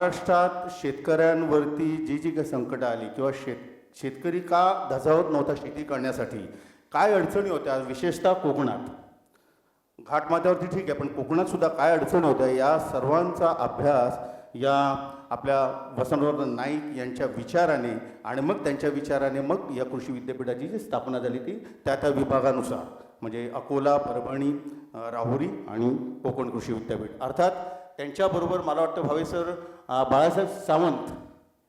महाराष्ट्रात शेतकऱ्यांवरती जी जी काही संकटं आली किंवा शेत शेतकरी का धजावत नव्हता शेती करण्यासाठी काय अडचणी होत्या? विशेषतः कोकणात. घाटमाथ्यावरती ठीक आहे पण कोकणात सुद्धा काय अडचणी होत्या? या सर्वांचा अभ्यास या आपल्या वसंतराव नाईक यांच्या विचाराने आणि मग त्यांच्या विचाराने मग या कृषी विद्यापीठाची जी स्थापना झाली ती त्या त्या विभागानुसार. म्हणजे अकोला परभणी राहुरी आणि कोकण कृषी विद्यापीठ. अर्थात त्यांच्याबरोबर मला वाटतं भावे सर बाळासाहेब सावंत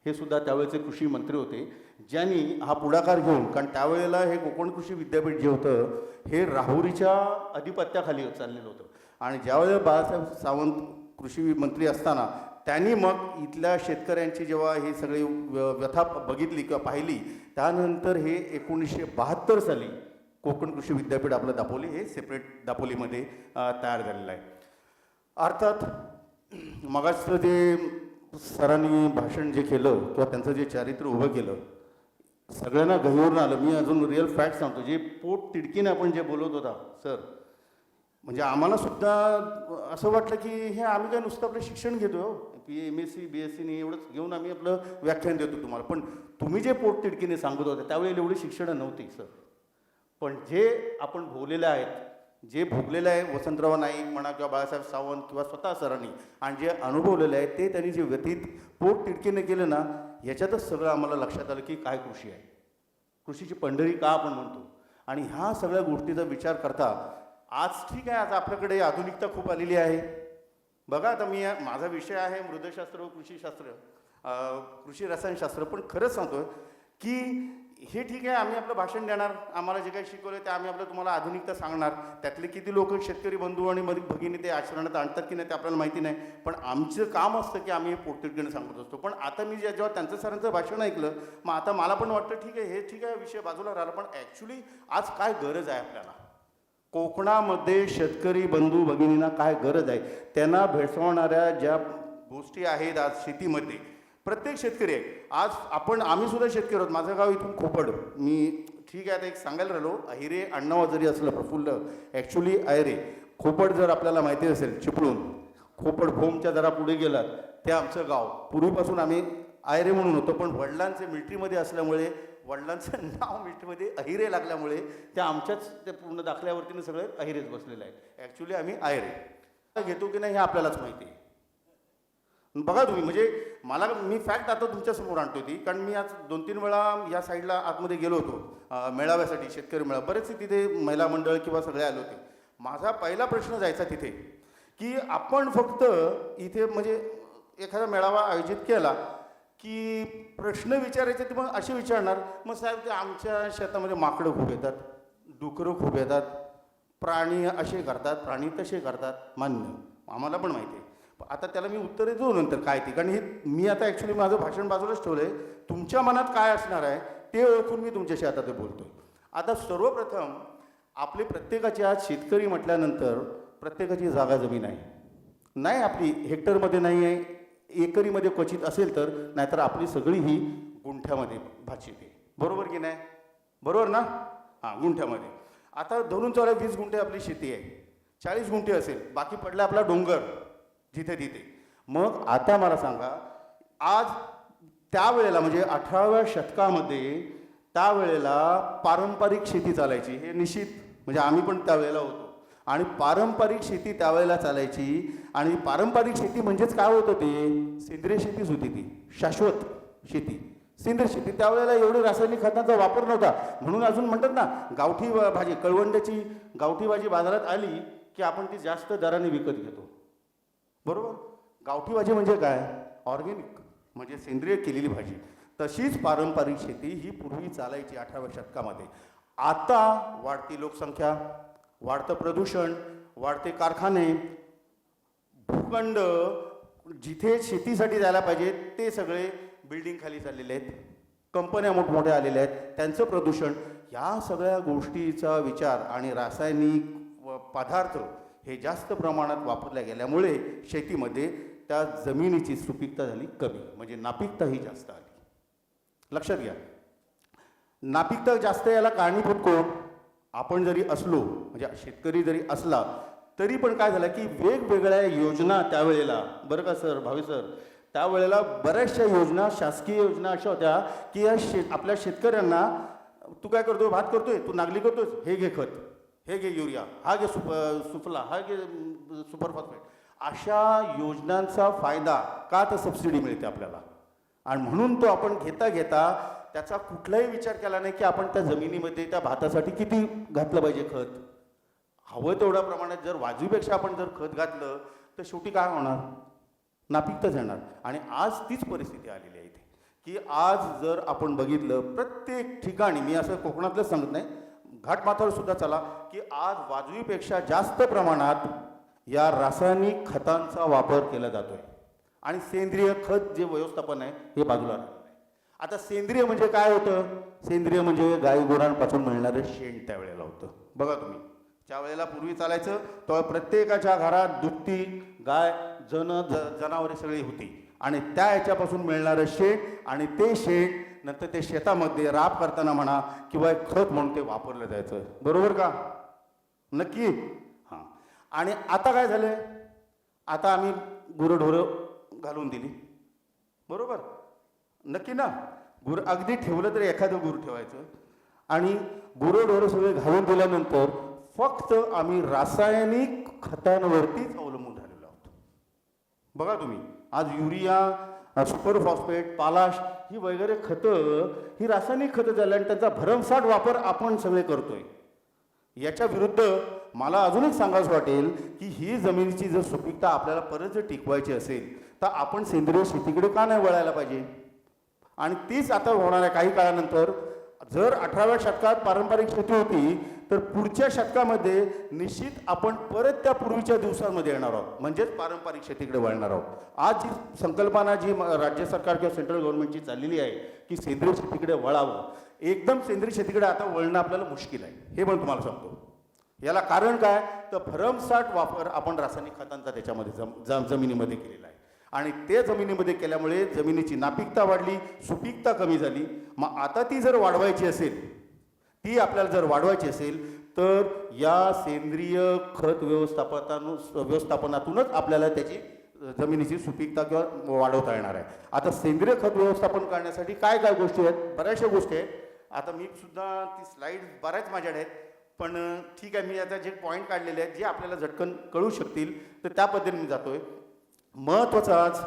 हे सुद्धा त्यावेळेचे कृषी मंत्री होते ज्यांनी हा पुढाकार घेऊन कारण त्यावेळेला हे कोकण कृषी विद्यापीठ जे होतं हे राहुरीच्या अधिपत्याखाली चाललेलं होतं. आणि ज्यावेळेला बाळासाहेब सावंत कृषी मंत्री असताना त्यांनी मग इथल्या शेतकऱ्यांची जेव्हा हे सगळी व्यथा बघितली किंवा पाहिली त्यानंतर हे एकोणीसशे बहात्तर साली कोकण कृषी विद्यापीठ आपलं दापोली हे सेपरेट दापोलीमध्ये तयार झालेलं आहे. अर्थात मगाचं जे सरांनी भाषण जे केलं किंवा त्यांचं जे चारित्र्य उभं केलं सगळ्यांना गहिवरून आलं. मी अजून रिअल फॅक्ट सांगतो जे पोट तिडकीने आपण जे बोलत होता सर म्हणजे आम्हाला सुद्धा असं वाटलं की हे आम्ही काय नुसतं आपलं शिक्षण घेतो P M S C B S सीने एवढंच घेऊन आम्ही आपलं व्याख्यान देतो तुम्हाला. पण तुम्ही जे पोट तिडकीने सांगत होते त्यावेळेला एवढी शिक्षणं नव्हती सर. पण जे आपण भोगलेले आहेत जे भोगलेलं आहे वसंतराव नाईक म्हणा किंवा बाळासाहेब सावंत किंवा स्वतः सरांनी आणि जे अनुभवलेलं आहे ते त्यांनी जे व्यतीत पोट तिडकीने केलं ना याच्यातच सगळं आम्हाला लक्षात आलं की काय कृषी आहे. कृषीची पंढरी का आपण म्हणतो? आणि ह्या सगळ्या गोष्टीचा विचार करता आज ठीक आहे आज आपल्याकडे आधुनिकता खूप आलेली आहे. बघा आता मी माझा विषय आहे मृदशास्त्र व कृषीशास्त्र. कृषी रसायनशास्त्र पण खरंच सांगतोय की हे ठीक आहे आम्ही आपलं भाषण देणार आम्हाला जे काही शिकवलं ते आम्ही आपलं तुम्हाला आधुनिकता सांगणार. त्यातले किती लोक शेतकरी बंधू आणि मग भगिनी ते आचरणात आणतात की नाही ते आपल्याला माहिती नाही पण आमचं काम असतं की आम्ही हे पोटतिडकीने सांगत असतो. पण आता मी जेव्हा त्यांचं सरांचं भाषण ऐकलं मग आता मला पण वाटतं ठीक आहे हे ठीक आहे विषय बाजूला राहिला पण ॲक्च्युली आज काय गरज आहे आपल्याला? कोकणामध्ये शेतकरी बंधू भगिनींना काय गरज आहे? त्यांना भेडसावणाऱ्या ज्या गोष्टी आहेत आज शेतीमध्ये प्रत्येक शेतकरी आहे. आज आपण आम्ही सुद्धा शेतकरी आहोत. माझं गाव इथून खोपड. मी ठीक आहे आता एक सांगायला राहिलो. अहिरे अण्णावा जरी असलं प्रफुल्ल ॲक्च्युली अहिरे. खोपड जर आपल्याला माहिती असेल चिपळून खोपड भोमच्या जरा पुढे गेलात ते आमचं गाव. पूर्वीपासून आम्ही आयरे म्हणून होतो पण वडिलांचे मिल्ट्रीमध्ये असल्यामुळे वडिलांचं नाव मिल्ट्रीमध्ये अहिरे लागल्यामुळे त्या आमच्याच ते पूर्ण दाखल्यावरतीनं सगळे अहिरेच बसलेले आहेत. ॲक्च्युली आम्ही आयरे घेतो की नाही हे आपल्यालाच माहिती आहे. बघा तुम्ही म्हणजे मला मी फॅक्ट आता तुमच्यासमोर आणतो ती कारण मी आज दोन तीन वेळा या साईडला आतमध्ये गेलो होतो मेळाव्यासाठी शेतकरी मेळावा. बरेचसे तिथे महिला मंडळ किंवा सगळे आले होते. माझा पहिला प्रश्न जायचा तिथे की आपण फक्त इथे म्हणजे एखादा मेळावा आयोजित केला की प्रश्न विचारायचे ते मग असे विचारणार मग साहेब ते आमच्या शेतामध्ये माकडं खूप येतात डुकरं खूप येतात प्राणी असे करतात प्राणी तसे करतात मान्य आम्हाला पण माहिती आहे. आता त्याला मी उत्तरे देऊ नंतर काय ती. कारण हे मी आता ॲक्च्युली माझं भाषण बाजूलाच ठेवलं आहे तुमच्या मनात काय असणार आहे ते ओळखून मी तुमच्याशी आता ते बोलतो आता सर्वप्रथम आपले प्रत्येकाची आज शेतकरी म्हटल्यानंतर प्रत्येकाची जागा जमीन आहे. नाही आपली हेक्टरमध्ये नाही आहे एकरीमध्ये क्वचित असेल तर नाहीतर आपली सगळी ही गुंठ्यामध्ये भात शेती आहे. बरोबर की नाही? बरोबर ना? हां गुंठ्यामध्ये. आता धरून चौऱ्या वीस गुंठे आपली शेती आहे. चाळीस गुंठे असेल बाकी पडला आपला डोंगर. जिथे तिथे. मग आता मला सांगा आज त्यावेळेला म्हणजे अठराव्या शतकामध्ये त्यावेळेला पारंपरिक शेती चालायची हे निश्चित म्हणजे आम्ही पण त्यावेळेला होतो. आणि पारंपरिक शेती त्यावेळेला चालायची आणि पारंपरिक शेती म्हणजेच काय होतं ते? सेंद्रिय शेतीच होती ती शाश्वत शेती. सेंद्रिय शेती त्यावेळेला एवढी रासायनिक खतांचा वापर नव्हता. म्हणून अजून म्हणतात ना गावठी भाजी कळवंड्याची गावठी भाजी बाजारात आली की आपण ती जास्त दराने विकत घेतो. बरोबर? गावठी भाजी म्हणजे काय? ऑर्गेनिक म्हणजे सेंद्रिय केलेली भाजी. तशीच पारंपरिक शेती ही पूर्वी चालायची अठराव्या शतकामध्ये. आता वाढती लोकसंख्या वाढतं प्रदूषण वाढते कारखाने भूखंड जिथे शेतीसाठी जायला पाहिजे ते सगळे बिल्डिंग खाली चाललेले आहेत. कंपन्या मोठमोठ्या आलेल्या आहेत. त्यांचं प्रदूषण या सगळ्या गोष्टीचा विचार आणि रासायनिक व पदार्थ हे जास्त प्रमाणात वापरल्या गेल्यामुळे शेतीमध्ये त्या जमिनीची सुपीकता झाली कमी म्हणजे नापिकता ही जास्त आली. लक्षात घ्या. नापिकता जास्त याला कारणीभूत कोण? आपण जरी असलो म्हणजे शेतकरी जरी असला तरी पण काय झालं की वेगवेगळ्या योजना त्यावेळेला बरं का सर भावे सर? त्यावेळेला बऱ्याचशा योजना शासकीय योजना अशा होत्या की या शेत आपल्या शेतकऱ्यांना तू काय करतोय? भात करतोय? तू नागली करतोय हे घे खत. हे ಯೂರಿಯಾ? युरिया हा घे सुप सुफला हा घे सुपर फॉस्फेट अशा योजनांचा फायदा का तर सबसिडी मिळते आपल्याला आणि म्हणून तो आपण घेता घेता त्याचा कुठलाही विचार केला नाही की आपण त्या जमिनीमध्ये त्या भातासाठी किती घातलं पाहिजे खत. हवं तेवढ्या प्रमाणात जर वाजवीपेक्षा आपण जर खत घातलं तर शेवटी काय होणार? नापिकताच येणार. आणि आज तीच परिस्थिती आलेली आहे इथे. की आज जर आपण बघितलं प्रत्येक ठिकाणी मी असं कोकणातलं सांगत नाही घाटमाथावर सुद्धा चला की आज वाजवीपेक्षा जास्त प्रमाणात या रासायनिक खतांचा वापर केला जातोय. आणि सेंद्रिय खत जे व्यवस्थापन आहे हे बाजूला आता सेंद्रिय म्हणजे काय होतं? सेंद्रिय म्हणजे गाई गुरांपासून मिळणारं शेण त्यावेळेला होतं. बघा तुम्ही. ज्या वेळेला पूर्वी चालायचं तेव्हा प्रत्येकाच्या घरात दुभती गाय जन जनावरे सगळी होती. आणि त्या ह्याच्यापासून मिळणारं शेण आणि ते शेण नंतर ते शेतामध्ये राब करताना म्हणा किंवा एक खत म्हणून ते वापरलं जायचं. बरोबर का? नक्की? हां. आणि आता काय झालं आता आम्ही गुरंढोरं घालून दिली. बरोबर? नक्की ना? गुर अगदी ठेवलं तरी एखादं गुर ठेवायचं. आणि गुरंढोरं सगळे घालून दिल्यानंतर फक्त आम्ही रासायनिक खतांवरतीच अवलंबून राहिलेलो आहोत. बघा तुम्ही. आज युरिया सुपर फॉस्फेट पालाश ही वगैरे खतं ही रासायनिक खतं झाली आणि त्यांचा भरमसाठ वापर आपण सगळे करतोय. याच्या विरुद्ध मला अजून एक सांगायचं वाटेल की ही जमिनीची जर सुपीकता आपल्याला परत जर टिकवायची असेल तर आपण सेंद्रिय शेतीकडे का नाही वळायला पाहिजे? आणि तीच आता होणाऱ्या काही काळानंतर जर अठराव्या शतकात पारंपरिक शेती होती तर पुढच्या शतकामध्ये निश्चित आपण परत त्या पूर्वीच्या दिवसांमध्ये येणार आहोत. म्हणजेच पारंपरिक शेतीकडे वळणार आहोत. आज जी संकल्पना जी राज्य सरकार किंवा सेंट्रल गव्हर्नमेंटची चाललेली आहे की सेंद्रिय शेतीकडे वळावं. एकदम सेंद्रिय शेतीकडे आता वळणं आपल्याला मुश्किल आहे. हे पण तुम्हाला सांगतो. याला कारण काय? तर भरमसाठ वापर आपण रासायनिक खतांचा त्याच्यामध्ये जम जम जमिनीमध्ये केलेला आहे. आणि ते जमिनीमध्ये केल्यामुळे जमिनीची नापिकता वाढली सुपीकता कमी झाली. मग आता ती जर वाढवायची असेल ती आपल्याला जर वाढवायची असेल तर या सेंद्रिय खत व्यवस्थापनानु व्यवस्थापनातूनच आपल्याला त्याची जमिनीची सुपीकता किंवा वाढवता येणार आहे. आता सेंद्रिय खत व्यवस्थापन करण्यासाठी काय काय गोष्टी आहेत? बऱ्याचशा गोष्टी आहेत. आता मी सुद्धा ती स्लाईड बऱ्याच माझ्याकडे आहेत. पण ठीक आहे मी आता जे पॉईंट काढलेले आहेत जे आपल्याला झटकन कळू शकतील तर त्या पद्धतीने मी जातोय. महत्त्वाचं आज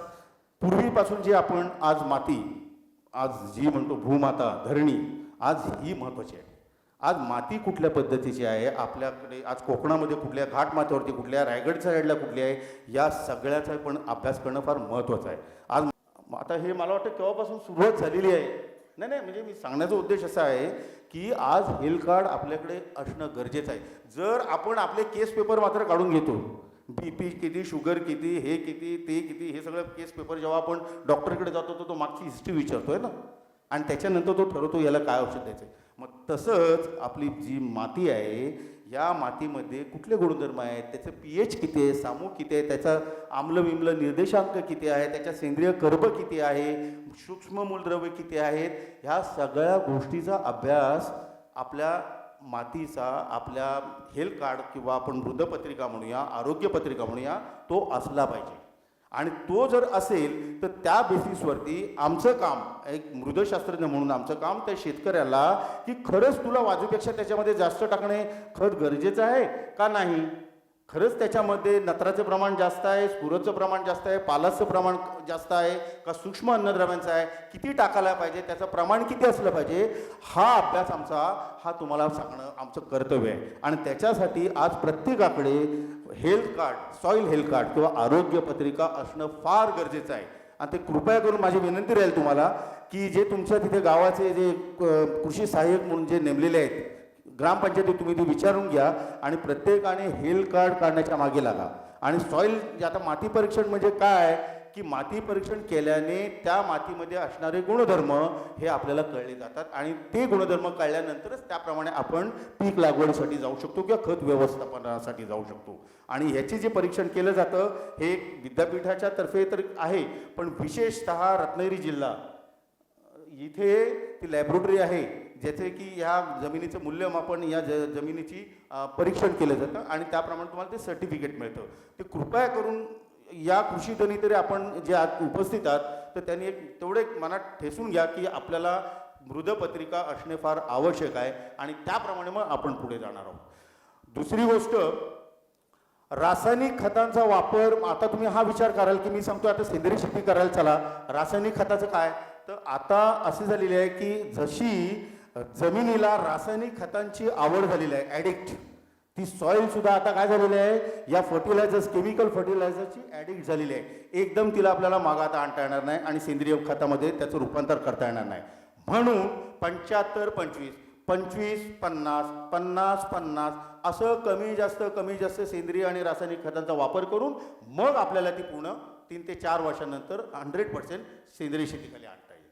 पूर्वीपासून जी आपण आज माती आज जी म्हणतो भूमाता धरणी आज ही महत्त्वाची आहे. आज माती कुठल्या पद्धतीची आहे? आपल्याकडे आज कोकणामध्ये कुठल्या घाटमाथ्यावरती कुठल्या रायगडच्या साईडला कुठली आहे? या सगळ्याचा पण अभ्यास करणं फार महत्त्वाचं आहे. आज आता हे मला वाटतं केव्हापासून सुरुवात झालेली आहे? नाही नाही म्हणजे मी सांगण्याचा उद्देश असा आहे की आज हेल्थ कार्ड आपल्याकडे असणं गरजेचं आहे. जर आपण आपले केस पेपर मात्र काढून घेतो बी पी किती शुगर किती हे किती ते किती हे सगळं केस पेपर जेव्हा आपण डॉक्टरकडे जातो तर तो मागची हिस्ट्री विचारतोय ना. आणि त्याच्यानंतर तो ठरवतो याला काय औषध द्यायचं मग तसंच आपली जी माती आहे या मातीमध्ये कुठले गुणधर्म आहेत त्याचं पी एच किती आहे सामू किती आहे त्याचा आम्लविम्ल निर्देशांक किती आहे त्याच्या सेंद्रिय कर्ब किती आहे सूक्ष्म मूलद्रव्य किती आहेत ह्या सगळ्या गोष्टीचा अभ्यास आपल्या मातीचा आपल्या हेल्थ कार्ड किंवा आपण वृद्धपत्रिका म्हणूया आरोग्यपत्रिका म्हणूया तो असला पाहिजे. आणि तो जर असेल तर त्या बेसिसवरती आमचं काम एक मृदशास्त्रज्ञ म्हणून आमचं काम त्या शेतकऱ्याला की खरंच तुला वाजूपेक्षा त्याच्यामध्ये जास्त टाकणे खत गरजेचं आहे का नाही? खरंच त्याच्यामध्ये नत्राचं प्रमाण जास्त आहे स्फुरचं प्रमाण जास्त आहे पालाचं प्रमाण जास्त आहे का सूक्ष्म अन्नद्रव्यांचं आहे किती टाकायला पाहिजे त्याचं प्रमाण किती असलं पाहिजे हा अभ्यास आमचा हा तुम्हाला सांगणं आमचं कर्तव्य आहे. आणि त्याच्यासाठी आज प्रत्येकाकडे health card soil health card किंवा आरोग्य पत्रिका असणं फार गरजेचं आहे. आणि ते कृपया करून माझी विनंती राहील तुम्हाला की जे तुमच्या तिथे गावाचे जे कृषी सहाय्यक म्हणून जे नेमलेले आहेत ग्रामपंचायतीत तुम्ही ती विचारून घ्या आणि प्रत्येकाने हेल्थ कार्ड काढण्याच्या मागे लागा. आणि सॉईल आता माती परीक्षण म्हणजे काय? की माती परीक्षण केल्याने त्या मातीमध्ये असणारे गुणधर्म हे आपल्याला कळले जातात आणि ते गुणधर्म कळल्यानंतरच त्याप्रमाणे आपण पीक लागवडीसाठी जाऊ शकतो किंवा खत व्यवस्थापनासाठी जाऊ शकतो. आणि ह्याचे जे परीक्षण केलं जातं हे विद्यापीठाच्या तर्फे तर आहे पण विशेषतः रत्नागिरी जिल्हा. इथे ती लॅबोरेटरी आहे. ज्याचे की ह्या जमिनीचं मूल्यमापन या ज जमिनीची परीक्षण केलं जातं आणि त्याप्रमाणे तुम्हाला ते सर्टिफिकेट मिळतं. ते कृपया करून या कृषीधनी तरी आपण जे आज उपस्थित आहात तर त्यांनी एक तेवढे एक मनात ठेसून घ्या की आपल्याला मृदपत्रिका असणे फार आवश्यक आहे आणि त्याप्रमाणे मग आपण पुढे जाणार आहोत. दुसरी गोष्ट रासायनिक खतांचा वापर आता तुम्ही हा विचार कराल की मी सांगतो आता सेंद्रिय शेती करायला चला. रासायनिक खताचं काय? तर आता असे झालेले आहे की जशी जमिनीला रासायनिक खतांची आवड झालेली आहे ॲडिक्ट ती सॉईल सुद्धा आता काय झालेली आहे? या फर्टिलायझर्स केमिकल फर्टिलायझरची ॲडिक्ट झालेली आहे. एकदम तिला आपल्याला मागात आता आणता येणार नाही आणि सेंद्रिय खतामध्ये त्याचं रूपांतर करता येणार नाही. म्हणून पंच्याहत्तर पंचवीस पंचवीस पन्नास पन्नास पन्नास असं कमी जास्त कमी जास्त सेंद्रिय आणि रासायनिक खतांचा वापर करून मग आपल्याला ती पूर्ण तीन ते चार वर्षानंतर हंड्रेड पर्सेंट सेंद्रिय शेतीखाली आणता येईल.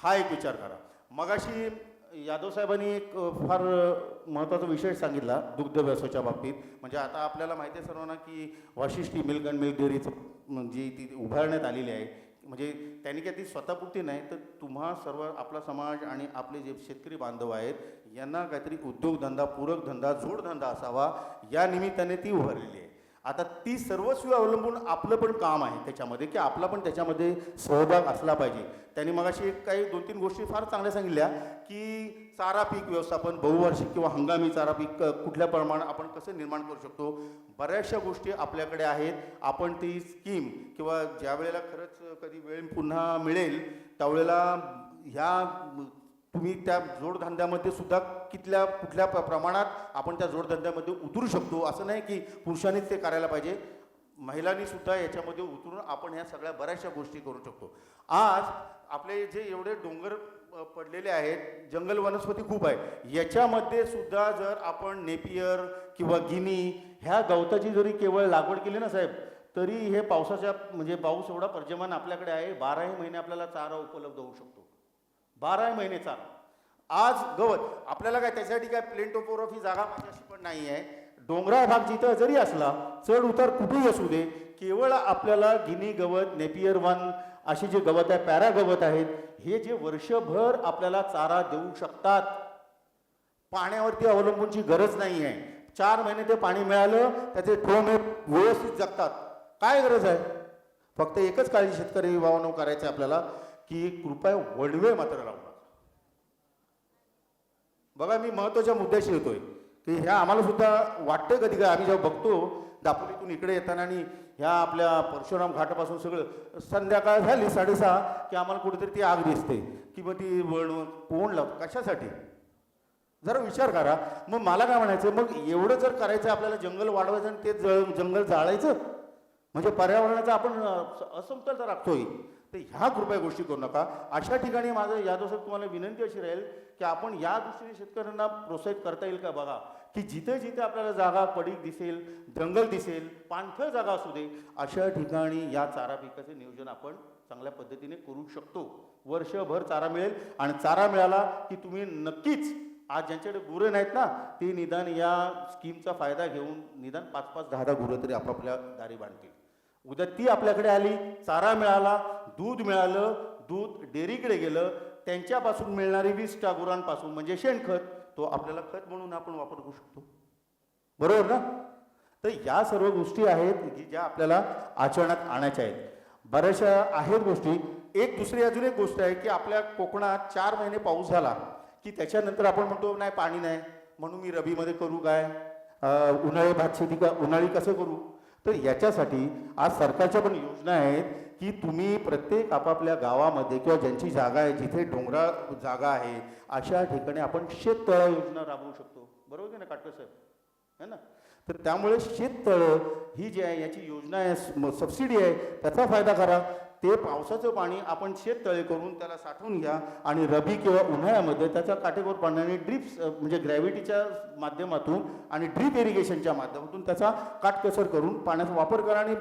हा एक विचार करा. मगाशी यादव साहेबांनी एक फार महत्त्वाचा विषय सांगितला दुग्ध व्यवसायाच्या बाबतीत. म्हणजे आता आपल्याला माहिती आहे सर्वांना की वाशिष्ठी मिल्क अँड मिल्क डेअरीचं जी म्हणजे ती उभारण्यात आलेली आहे. म्हणजे त्यांनी काय ती स्वतःपुरती नाही तर तुम्हा सर्व आपला समाज आणि आपले जे शेतकरी बांधव आहेत यांना काहीतरी उद्योगधंदा पूरकधंदा जोडधंदा असावा या निमित्ताने ती उभारलेली आहे. आता ती सर्वस्वी अवलंबून आपलं पण काम आहे त्याच्यामध्ये की आपला पण त्याच्यामध्ये सहभाग असला पाहिजे. त्यांनी मगाशी काही दोन तीन गोष्टी फार चांगल्या सांगितल्या की चारा पीक व्यवस्थापन बहुवार्षिक किंवा हंगामी चारा पीक कुठल्या प्रमाणात आपण कसं निर्माण करू शकतो बऱ्याचशा गोष्टी आपल्याकडे आहेत. आपण ती स्कीम किंवा ज्या वेळेला खरंच कधी वेळ पुन्हा मिळेल त्यावेळेला ह्या तुम्ही त्या जोडधंद्यामध्ये सुद्धा कितल्या कुठल्या प्र प्रमाणात आपण त्या जोडधंद्यामध्ये उतरू शकतो असं नाही की पुरुषांनीच ते करायला पाहिजे. महिलांनीसुद्धा याच्यामध्ये उतरून आपण ह्या सगळ्या बऱ्याचशा गोष्टी करू शकतो. आज आपले जे एवढे डोंगर पडलेले आहेत जंगल वनस्पती खूप आहे. याच्यामध्ये सुद्धा जर आपण नेपियर किंवा गिनी ह्या गवताची जरी केवळ लागवड केली ना साहेब तरी हे पावसाच्या म्हणजे पाऊस एवढा पर्जमान आपल्याकडे आहे बाराही महिने आपल्याला चारा उपलब्ध होऊ शकतो. बाराही महिने चारा. आज गवत आपल्याला काय त्याच्यासाठी काय प्लेन टोपोग्राफी जागा माझ्याशी पण नाही आहे डोंगराळ भाग जिथं जरी असला चढ उतार कुठेही असू दे केवळ आपल्याला गिनी गवत नेपियर वन अशी जे गवत आहे पॅरा गवत आहेत हे जे वर्षभर आपल्याला चारा देऊ शकतात. पाण्यावरती अवलंबूनची गरज नाही आहे. चार महिने ते पाणी मिळालं त्याचे ठोम हे व्यवस्थित जगतात. काय गरज आहे? फक्त एकच काळजी शेतकरी भावानो करायचं आहे आपल्याला की कृपया वडवे मात्र लावू नका. बघा मी महत्त्वाच्या मुद्द्याशी येतोय. ते ह्या आम्हाला सुद्धा वाटतं कधी काय आम्ही जेव्हा बघतो दापोलीतून इकडे येताना आणि ह्या आपल्या परशुराम घाटापासून सगळं संध्याकाळ झाली साडेसहा की आम्हाला कुठेतरी ती आग दिसते. की मग ती वळण कोण लावतो? कशासाठी? जरा विचार करा. मग मला काय म्हणायचं मग एवढं जर करायचं आपल्याला जंगल वाढवायचं आणि ते जळ जंगल जाळायचं म्हणजे पर्यावरणाचा आपण असमतलता असमतोल राखतोय. तर ह्या कृपया गोष्टी करू नका. अशा ठिकाणी माझं यादव साहेब तुम्हाला विनंती अशी राहील की आपण या दृष्टीने शेतकऱ्यांना प्रोत्साहित करता येईल का? बघा. की जिथे जिथे आपल्याला जागा पडीक दिसेल जंगल दिसेल पाणथळ जागा असू दे अशा ठिकाणी या चारा पिकाचे नियोजन आपण चांगल्या पद्धतीने करू शकतो. वर्षभर चारा मिळेल आणि चारा मिळाला की तुम्ही नक्कीच आज ज्यांच्याकडे गुरं नाहीत ना ते निदान या स्कीमचा फायदा घेऊन निदान पाच पाच दहा दहा गुरं तरी आपापल्या दारी बांधतील. उद्या ती आपल्याकडे आली चारा मिळाला दूध मिळालं दूध डेअरीकडे गेलं त्यांच्यापासून मिळणारी वीस गुरांपासून म्हणजे शेणखत तो आपल्याला खत म्हणून आपण वापर करू शकतो. बरोबर ना? तर या सर्व गोष्टी आहेत की ज्या आपल्याला आचरणात आणायच्या आहेत. बऱ्याचशा आहेत गोष्टी. एक दुसरी अजून एक गोष्ट आहे की आपल्या कोकणात चार महिने पाऊस झाला की त्याच्यानंतर आपण म्हणतो नाही पाणी नाही. म्हणून मी रबीमध्ये करू काय? उन्हाळी भात शेती का उन्हाळी कसं करू? तर याच्यासाठी आज सरकारच्या पण योजना आहेत की तुम्ही प्रत्येक आपापल्या गावामध्ये किंवा ज्यांची जागा आहे जिथे डोंगराळ जागा आहे अशा ठिकाणी आपण शेततळा योजना राबवू शकतो. बरोबर आहे ना काटकर साहेब? है ना? तर त्यामुळे शेततळं ही जी आहे याची योजना आहे सबसिडी आहे त्याचा फायदा करा. ते पावसाचं पाणी आपण शेततळे करून त्याला साठवून घ्या आणि रबी किंवा उन्हाळ्यामध्ये त्याच्या काटेकोर पाण्याने ड्रिप्स म्हणजे ग्रॅव्हिटीच्या माध्यमातून आणि ड्रीप इरिगेशनच्या माध्यमातून त्याचा काटकसर करून पाण्याचा वापर करा आणि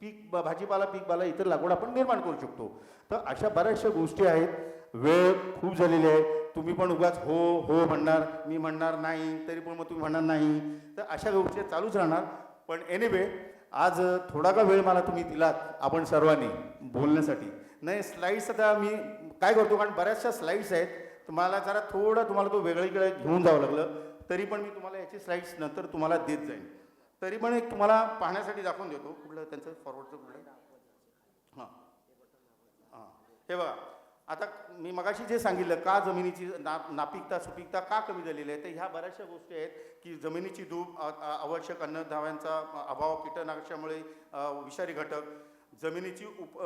पीक भाजीपाला पीकपाला इतर लागवड आपण निर्माण करू शकतो. तर अशा बऱ्याचशा गोष्टी आहेत. वेळ खूप झालेली आहे. तुम्ही पण उगाच हो हो म्हणणार मी म्हणणार नाही तरी पण मग तुम्ही म्हणणार नाही. तर अशा गोष्टी चालूच राहणार. पण एनिवे आज थोडा का वेळ मला तुम्ही दिलात आपण सर्वांनी बोलण्यासाठी. नाही स्लाईड्स आता मी काय करतो कारण बऱ्याचशा स्लाईड्स आहेत. तुम्हाला जरा थोडं तुम्हाला तो वेगळीकडे घेऊन जावं लागलं. तरी पण मी तुम्हाला याची स्लाईड्स नंतर तुम्हाला देत जाईन. तरी पण एक तुम्हाला पाहण्यासाठी दाखवून देतो. कुठलं त्यांचं फॉरवर्डचं कुठलं? हां. हां. हे बघा. आता मी मगाशी जे सांगितलं का जमिनीची ना नापिकता सुपिकता का कमी झालेली आहे तर ह्या बऱ्याचशा गोष्टी आहेत की जमिनीची धूप आवश्यक अन्नधाव्यांचा अभाव कीटकनाशकामुळे विषारी घटक जमिनीची उप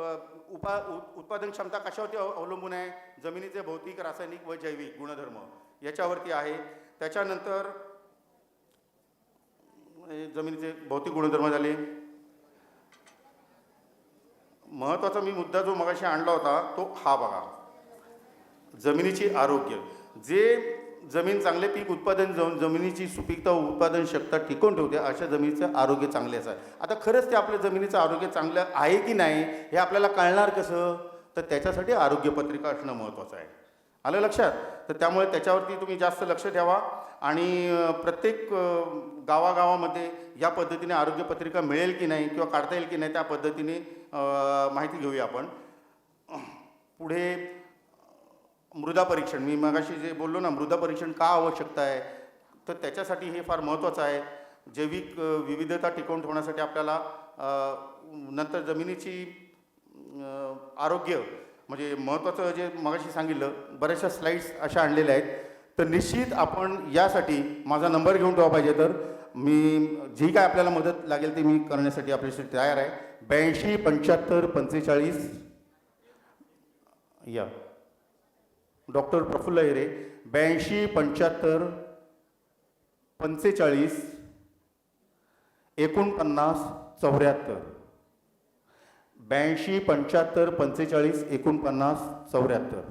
उपा उ- उत्पादन क्षमता कशावरती अवलंबून आहे? जमिनीचे भौतिक रासायनिक व जैविक गुणधर्म याच्यावरती आहे. त्याच्यानंतर जमिनीचे भौतिक गुणधर्म झाले. महत्त्वाचा मी मुद्दा जो मगाशी आणला होता तो हा बघा. जमिनीची आरोग्य. जे जमीन चांगले पीक उत्पादन जाऊन जमिनीची सुपीकता उत्पादन क्षमता टिकवून ठेवते अशा जमिनीचं आरोग्य चांगले आहे आता खरंच ते आपल्या जमिनीचं आरोग्य चांगलं आहे की नाही हे आपल्याला कळणार कसं? तर त्याच्यासाठी आरोग्यपत्रिका असणं महत्त्वाचं आहे. आलं लक्षात? तर त्यामुळे त्याच्यावरती तुम्ही जास्त लक्ष ठेवा आणि प्रत्येक गावागावामध्ये या पद्धतीने आरोग्यपत्रिका मिळेल की नाही किंवा काढता येईल की नाही त्या पद्धतीने माहिती घेऊया आपण. पुढे मृदा परीक्षण. मी मगाशी जे बोललो ना मृदा परीक्षण का आवश्यकता आहे? तर त्याच्यासाठी हे फार महत्त्वाचं आहे. जैविक विविधता टिकवून ठेवण्यासाठी आपल्याला नंतर जमिनीची आरोग्य म्हणजे महत्त्वाचं जे मगाशी सांगितलं बऱ्याचशा स्लाईड्स अशा आणलेल्या आहेत. तर निश्चित आपण यासाठी माझा नंबर घेऊन ठेवा पाहिजे तर. मी जी काय आपल्याला मदत लागेल ती मी करण्यासाठी आपल्याशी तयार आहे. ब्याऐंशी पंच्याहत्तर पंचेचाळीस. या. डॉक्टर प्रफुल्ल हिरे. ब्याऐंशी पंच्याहत्तर पंचेचाळीस एकोणपन्नास चौऱ्याहत्तर. ब्याऐंशी पंच्याहत्तर पंचेचाळीस एकोणपन्नास चौऱ्याहत्तर.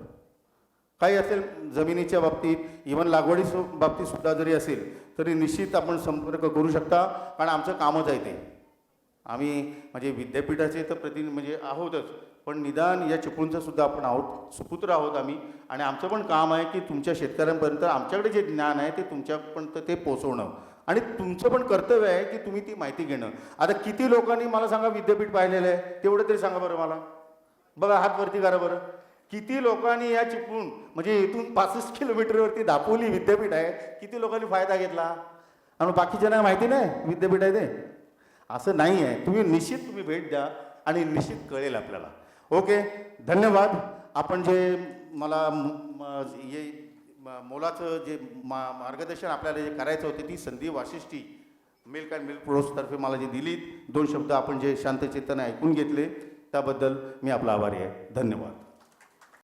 काही असेल जमिनीच्या बाबतीत इवन लागवडी बाबतीतसुद्धा जरी असेल तरी निश्चित आपण संपर्क करू शकता कारण आमचं कामच आहे ते. आम्ही म्हणजे विद्यापीठाचे तर प्रति म्हणजे आहोतच पण निदान या चिपळूणचं सुद्धा आपण आहोत सुपुत्र आहोत आम्ही. आणि आमचं पण काम आहे की तुमच्या शेतकऱ्यांपर्यंत आमच्याकडे जे ज्ञान आहे ते तुमच्यापर्यंत ते पोचवणं. आणि तुमचं पण कर्तव्य आहे की तुम्ही ती माहिती घेणं. आता किती लोकांनी मला सांगा विद्यापीठ पाहिलेलं आहे तेवढं तरी सांगा बरं मला. बघा हात वरती करा बरं. किती लोकांनी या चिपळूण म्हणजे इथून पासष्ट किलोमीटरवरती दापोली विद्यापीठ आहे किती लोकांनी फायदा घेतला? आणि बाकीच्यांना माहिती नाही विद्यापीठ आहे ते. असं नाही आहे. तुम्ही निश्चित तुम्ही भेट द्या आणि निश्चित कळेल आपल्याला. ओके? धन्यवाद. आपण जे मला ये मोलाचं जे मा मार्गदर्शन आपल्याला जे करायचं होते ती संधी वाशिष्ठी मिल्क अँड मिल्क प्रोडक्ट्सतर्फे मला जे दिलीत दोन शब्द आपण जे शांतचेतन ऐकून घेतले त्याबद्दल मी आपला आभारी आहे. धन्यवाद.